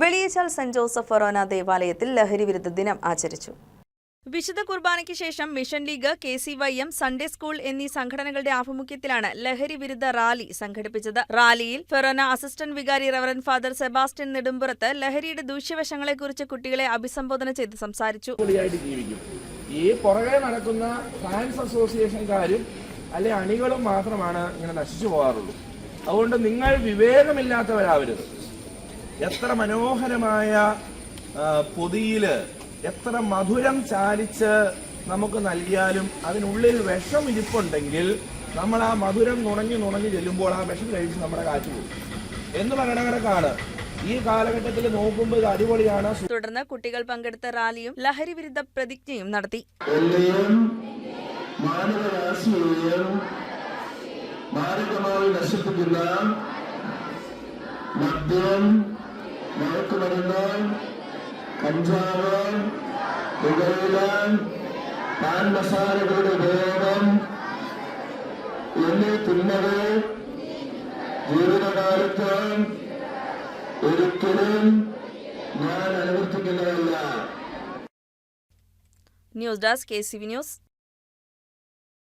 വെളിയച്ചാൽ saint Joseph ഫൊറോന ദേവാലയത്തിൽ ലഹരി വിരുദ്ധ ദിനം ആചരിച്ചു. വിശുദ്ധ കുർബാനയ്ക്ക് ശേഷം mission league K C Y M Sunday school എന്നീ സംഘടനകളുടെ ആഭിമുഖ്യത്തിലാണ് ലഹരി വിരുദ്ധ റാലി സംഘടിപ്പിച്ചത്. റാലിയിൽ ഫെറോന അസിസ്റ്റന്റ് വികാരി റവറൻ ഫാദർ സെബാസ്റ്റ്യൻ നെടുമ്പുറത്ത് ലഹരിയുടെ ദൂഷ്യവശങ്ങളെക്കുറിച്ച് കുട്ടികളെ അഭിസംബോധന ചെയ്ത് സംസാരിച്ചു. ഈ പുറകെ നടക്കുന്ന ഫാൻസ് അസോസിയേഷൻകാരും അല്ലെ അണികളും മാത്രമാണ് ഇങ്ങനെ നശിച്ചു പോകാറുള്ളൂ. അതുകൊണ്ട് നിങ്ങൾ വിവേകമില്ലാത്തവരാവരുത്. എത്ര മനോഹരമായ പൊതിയിൽ എത്ര മധുരം ചാലിച്ച് നമുക്ക് നൽകിയാലും അതിനുള്ളിൽ വിഷം ഇരിപ്പുണ്ടെങ്കിൽ നമ്മൾ ആ മധുരം നുണഞ്ഞു നുണഞ്ഞു ചെല്ലുമ്പോൾ ആ വിഷം കഴിച്ച് നമ്മുടെ കാറ്റ് പോകും. എന്ന് കണക്കാണ് ഈ കാലഘട്ടത്തിൽ നോക്കുമ്പോൾ ഇത് അടിപൊളിയാണ്. തുടർന്ന് കുട്ടികൾ പങ്കെടുത്ത റാലിയും ലഹരി വിരുദ്ധ പ്രതിജ്ഞയും നടത്തി. മാരകമായി നശിപ്പിക്കുന്ന മദ്യം കഞ്ചാവ് പുകയില പാൻ മസാലകളുടെ ഉപയോഗം എന്നീ തിന്മകൾ ജീവിതകാലത്ത് ഒരിക്കലും ഞാൻ അനുവർത്തിക്കുന്നതല്ല news desk K C V news